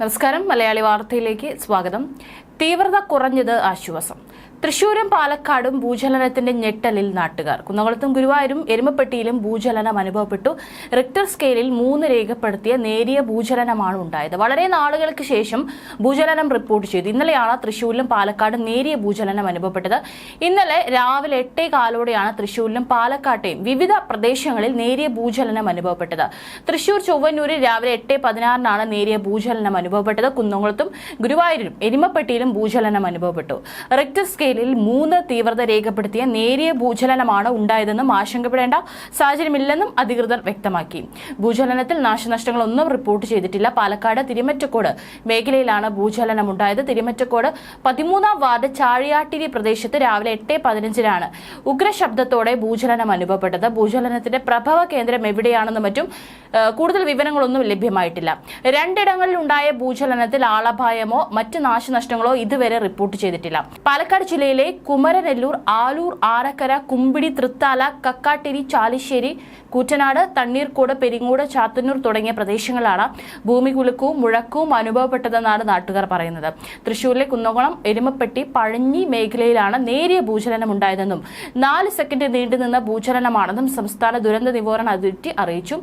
നമസ്കാരം. മലയാളി വാർത്തയിലേക്ക് സ്വാഗതം. തീവ്രത കുറഞ്ഞത് ആശ്വാസം. തൃശൂരും പാലക്കാടും ഭൂചലനത്തിന്റെ ഞെട്ടലിൽ നാട്ടുകാർ. കുന്നകുളത്തും ഗുരുവായൂരും എരുമപ്പെട്ടിയിലും ഭൂചലനം അനുഭവപ്പെട്ടു. റിക്ടർ സ്കെയിലിൽ മൂന്ന് രേഖപ്പെടുത്തിയ നേരിയ ഭൂചലനമാണ് ഉണ്ടായത്. വളരെ നാളുകൾക്ക് ശേഷം ഭൂചലനം റിപ്പോർട്ട് ചെയ്തു. ഇന്നലെയാണ് തൃശൂരിലും പാലക്കാടും നേരിയ ഭൂചലനം അനുഭവപ്പെട്ടത്. ഇന്നലെ രാവിലെ എട്ടേ കാലോടെയാണ് തൃശൂരിലും പാലക്കാട്ടെയും വിവിധ പ്രദേശങ്ങളിൽ നേരിയ ഭൂചലനം അനുഭവപ്പെട്ടത്. തൃശൂർ ചൊവ്വന്നൂരിൽ രാവിലെ എട്ട് പതിനാറിനാണ് നേരിയ ഭൂചലനം അനുഭവപ്പെട്ടത്. കുന്നംകുളത്തും ഗുരുവായൂരിലും എരുമപ്പെട്ടിയിലും ഭൂചലനം അനുഭവപ്പെട്ടു. റിക്ടർ സ്കെയിലിൽ മൂന്ന് തീവ്രത രേഖപ്പെടുത്തിയ നേരിയ ഭൂചലനമാണ് ഉണ്ടായതെന്നും ആശങ്കപ്പെടേണ്ട സാഹചര്യമില്ലെന്നും അധികൃതർ വ്യക്തമാക്കി. ഭൂചലനത്തിൽ നാശനഷ്ടങ്ങളൊന്നും റിപ്പോർട്ട് ചെയ്തിട്ടില്ല. പാലക്കാട് തിരുമറ്റക്കോട് മേഖലയിലാണ് ഭൂചലനം ഉണ്ടായത് തിരുമറ്റക്കോട് പതിമൂന്നാം വാർഡ് ചാഴിയാട്ടിരി പ്രദേശത്ത് രാവിലെ എട്ട് പതിനഞ്ചിനാണ് ഉഗ്രശബ്ദത്തോടെ ഭൂചലനം അനുഭവപ്പെട്ടത്. ഭൂചലനത്തിന്റെ പ്രഭവ കേന്ദ്രം എവിടെയാണെന്നും മറ്റും കൂടുതൽ വിവരങ്ങളൊന്നും ലഭ്യമായിട്ടില്ല. രണ്ടിടങ്ങളിലുണ്ടായ ഭൂചലനത്തിൽ ആളപായമോ മറ്റ് നാശനഷ്ടങ്ങളോ ഇതുവരെ റിപ്പോർട്ട് ചെയ്തിട്ടില്ല. പാലക്കാട് ജില്ലയിലെ കുമരനെല്ലൂർ ആലൂർ ആരക്കര കുമ്പിടി തൃത്താല കക്കാട്ടിരി ചാലിശ്ശേരി കൂറ്റനാട് തണ്ണീർക്കോട് പെരിങ്ങോട് ചാത്തന്നൂർ തുടങ്ങിയ പ്രദേശങ്ങളാണ് ഭൂമി കുലുക്കവും മുഴക്കവും അനുഭവപ്പെട്ടതെന്നാണ് നാട്ടുകാർ പറയുന്നത്. തൃശൂരിലെ കുന്നകുളം എരുമപ്പെട്ടി പഴഞ്ഞി മേഖലയിലാണ് നേരിയ ഭൂചലനം ഉണ്ടായതെന്നും നാല് സെക്കൻഡ് നീണ്ടുനിന്ന ഭൂചലനമാണെന്നും സംസ്ഥാന ദുരന്ത നിവാരണ അതോറിറ്റി അറിയിച്ചു.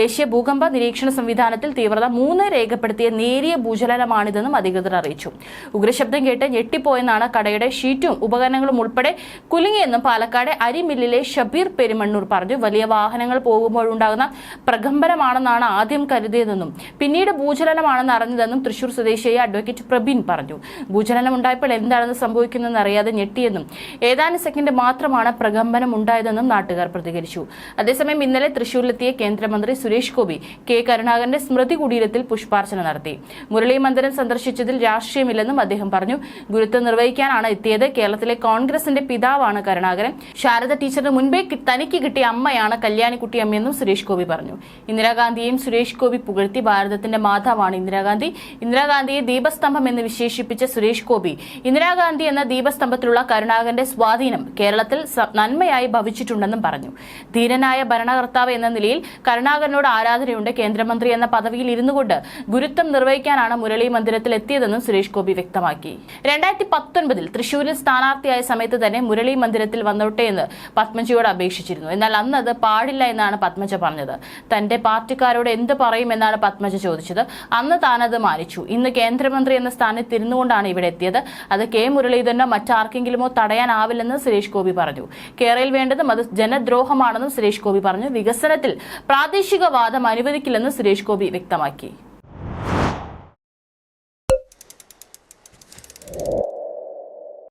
ദേശീയ ഭൂകമ്പ നിരീക്ഷണ സംവിധാനത്തിൽ തീവ്രത മൂന്ന് രേഖപ്പെടുത്തിയ നേരിയ ഭൂചലനമാണിതെന്നും അധികൃതർ അറിയിച്ചു. ഉഗ്രശബ്ദം കേട്ട് ഞെട്ടിപ്പോയെന്നാണ് കടയുടെ ഷീറ്റും ഉപകരണങ്ങളും ഉൾപ്പെടെ കുലുങ്ങിയെന്നും പാലക്കാട് അരിമില്ലിലെ ഷബീർ പെരുമണ്ണൂർ പറഞ്ഞു. വലിയ വാഹനങ്ങൾ പോകുമ്പോഴുണ്ടാകുന്ന പ്രകമ്പനമാണെന്നാണ് ആദ്യം കരുതിയതെന്നും പിന്നീട് ഭൂചലനമാണെന്ന് അറിഞ്ഞതെന്നും തൃശൂർ സ്വദേശിയായ അഡ്വക്കേറ്റ് പ്രബീൻ പറഞ്ഞു. ഭൂചലനം ഉണ്ടായപ്പോൾ എന്താണെന്ന് സംഭവിക്കുന്നതെന്ന് അറിയാതെ ഞെട്ടിയെന്നും ഏതാനും സെക്കൻഡ് മാത്രമാണ് പ്രകമ്പനം ഉണ്ടായതെന്നും നാട്ടുകാർ പ്രതികരിച്ചു. അതേസമയം ഇന്നലെ തൃശൂരിലെത്തിയ കേന്ദ്രമന്ത്രി സുരേഷ് ഗോപി കെ കരുണാകരന്റെ സ്മൃതി കുടീരത്തിൽ പുഷ്പാർച്ചന നടത്തി. മുരളി മന്ദിരം സന്ദർശിച്ചതിൽ രാഷ്ട്രീയമില്ലെന്നും അദ്ദേഹം പറഞ്ഞു. ഗുരുത്വം നിർവഹിക്കാനാണ് എത്തിയത് കേരളത്തിലെ കോൺഗ്രസിന്റെ പിതാവാണ് കരുണാകരൻ. ശാരദ ടീച്ചറിന് മുൻപേ തനിക്ക് കിട്ടിയ അമ്മയാണ് കല്യാണിക്കുട്ടി അമ്മയെന്നും സുരേഷ് ഗോപി പറഞ്ഞു. ഇന്ദിരാഗാന്ധിയെയും സുരേഷ് ഗോപി പുകഴ്ത്തി ഭാരതത്തിന്റെ മാതാവാണ് ഇന്ദിരാഗാന്ധി. ഇന്ദിരാഗാന്ധിയെ ദീപസ്തംഭം എന്ന് വിശേഷിപ്പിച്ച സുരേഷ് ഗോപി ഇന്ദിരാഗാന്ധി എന്ന ദീപസ്തംഭത്തിലുള്ള കരുണാകരന്റെ സ്വാധീനം കേരളത്തിൽ നന്മയായി ഭവിച്ചിട്ടുണ്ടെന്നും പറഞ്ഞു. ധീരനായ ഭരണകർത്താവ് എന്ന നിലയിൽ കരുണാകരനോട് ആരാധനയുണ്ട് കേന്ദ്രമന്ത്രി എന്ന പദവിയിൽ ഇരുന്നുകൊണ്ട് ഗുരുത്വം നിർവഹിക്കാനാണ് മുരളി മന്ദിരത്തിൽ എത്തിയതെന്നും സുരേഷ് ഗോപി വ്യക്തമാക്കി. രണ്ടായിരത്തി പത്തൊൻപതിൽ തൃശൂരിൽ സ്ഥാനാർത്ഥിയായ സമയത്ത് തന്നെ മുരളി മന്ദിരത്തിൽ വന്നോട്ടെ എന്ന് പത്മജിയോട് അപേക്ഷിച്ചിരുന്നു. എന്നാൽ അന്ന് അത് പാടില്ല എന്നാണ് പത്മജ പറഞ്ഞത്. തന്റെ പാർട്ടിക്കാരോട് എന്ത് പറയുമെന്നാണ് പത്മജ ചോദിച്ചത്. അന്ന് താനത് മാനിച്ചു. ഇന്ന് കേന്ദ്രമന്ത്രി എന്ന സ്ഥാനത്ത് ഇരുന്നുകൊണ്ടാണ് ഇവിടെ എത്തിയത്. അത് കെ മുരളീധരനോ മറ്റാർക്കെങ്കിലുമോ തടയാനാവില്ലെന്ന് സുരേഷ് ഗോപി പറഞ്ഞു. കേരളയിൽ വേണ്ടതും അത് ജനദ്രോഹമാണെന്നും സുരേഷ് ഗോപി പറഞ്ഞു. വികസനത്തിൽ പ്രാദേശികവാദം അനുവദിക്കില്ലെന്ന് സുരേഷ് ഗോപി വ്യക്തമാക്കി.